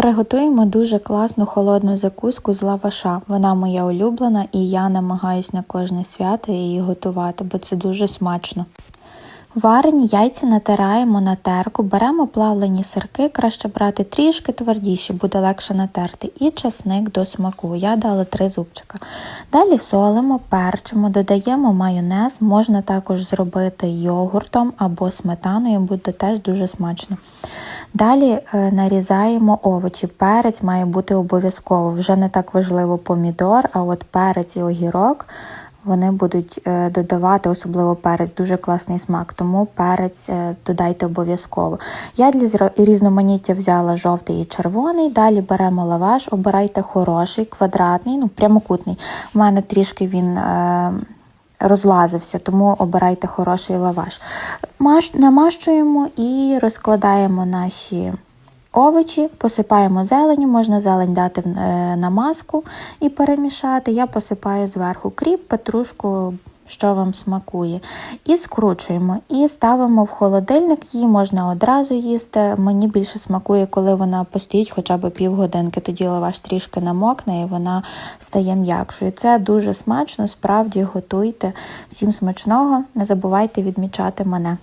Приготуємо дуже класну холодну закуску з лаваша. Вона моя улюблена, і я намагаюсь на кожне свято її готувати, бо це дуже смачно. Варені яйця натираємо на терку, беремо плавлені сирки, краще брати трішки твердіші, буде легше натерти, і часник до смаку. Я дала три зубчика. Далі солимо, перчимо, додаємо майонез, можна також зробити йогуртом або сметаною, буде теж дуже смачно. Далі е, нарізаємо овочі. Перець має бути обов'язково. Вже не так важливо помідор, а от перець і огірок вони будуть е, додавати, особливо перець, дуже класний смак, тому перець е, додайте обов'язково. Я для різноманіття взяла жовтий і червоний. Далі беремо лаваш, обирайте хороший, квадратний, ну прямокутний. У мене трішки він. Е, розлазився, тому обирайте хороший лаваш. Намащуємо і розкладаємо наші овочі, посипаємо зеленю, можна зелень дати на маску і перемішати. Я посипаю зверху кріп, петрушку. Що вам смакує, і скручуємо, і ставимо в холодильник. Її можна одразу їсти. Мені більше смакує, коли вона постоїть хоча б півгодинки. Тоді лаваш трішки намокне і вона стає м'якшою. Це дуже смачно, справді готуйте. Всім смачного, не забувайте відмічати мене.